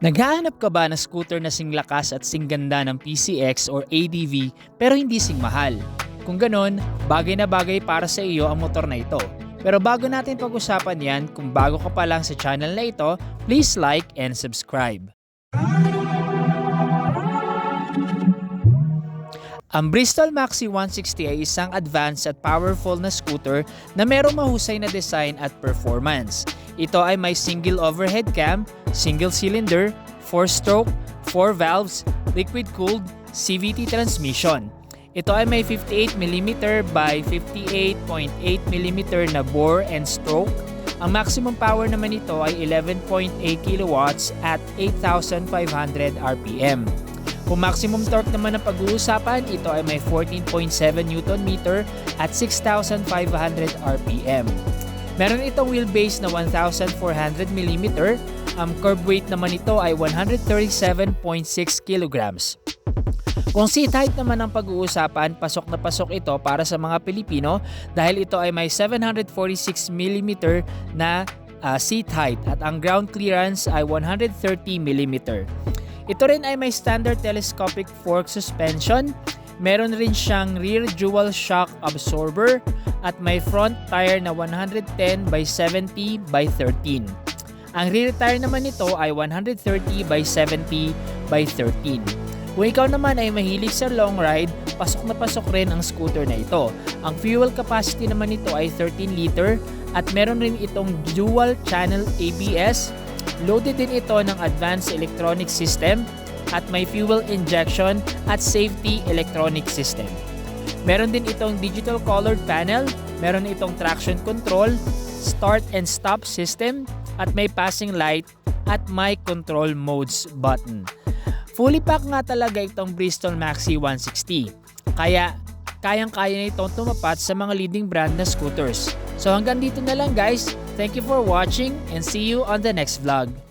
Naghahanap ka ba ng scooter na sing lakas at sing ganda ng PCX or ADV pero hindi sing mahal? Kung ganon, bagay na bagay para sa iyo ang motor na ito. Pero bago natin pag-usapan yan, kung bago ka pa lang sa channel na ito, please like and subscribe. Ang Bristol Maxi 160 ay isang advanced at powerful na scooter na merong mahusay na design at performance. Ito ay may single overhead cam, single cylinder, 4-stroke, 4 valves, liquid-cooled, CVT transmission. Ito ay may 58mm by 58.8mm na bore and stroke. Ang maximum power naman nito ay 11.8 kW at 8,500 RPM. Kung maximum torque naman ang pag-uusapan, ito ay may 14.7 Nm at 6,500 RPM. Meron itong wheelbase na 1,400mm. Ang curb weight naman ito ay 137.6 kg. Kung seat height naman ang pag-uusapan, pasok na pasok ito para sa mga Pilipino dahil ito ay may 746mm na uh, seat height at ang ground clearance ay 130mm. Ito rin ay may standard telescopic fork suspension, meron rin siyang rear dual shock absorber at may front tire na 110 by 70 by 13. Ang rear tire naman nito ay 130 by 70 by 13. Kung ikaw naman ay mahilig sa long ride, pasok na pasok rin ang scooter na ito. Ang fuel capacity naman nito ay 13 liter at meron rin itong dual channel ABS. Loaded din ito ng advanced electronic system at may fuel injection at safety electronic system. Meron din itong digital colored panel, meron itong traction control, start and stop system, at may passing light at may control modes button. Fully pack nga talaga itong Bristol Maxi 160. Kaya kayang-kaya na itong tumapat sa mga leading brand na scooters. So hanggang dito na lang guys. Thank you for watching and see you on the next vlog.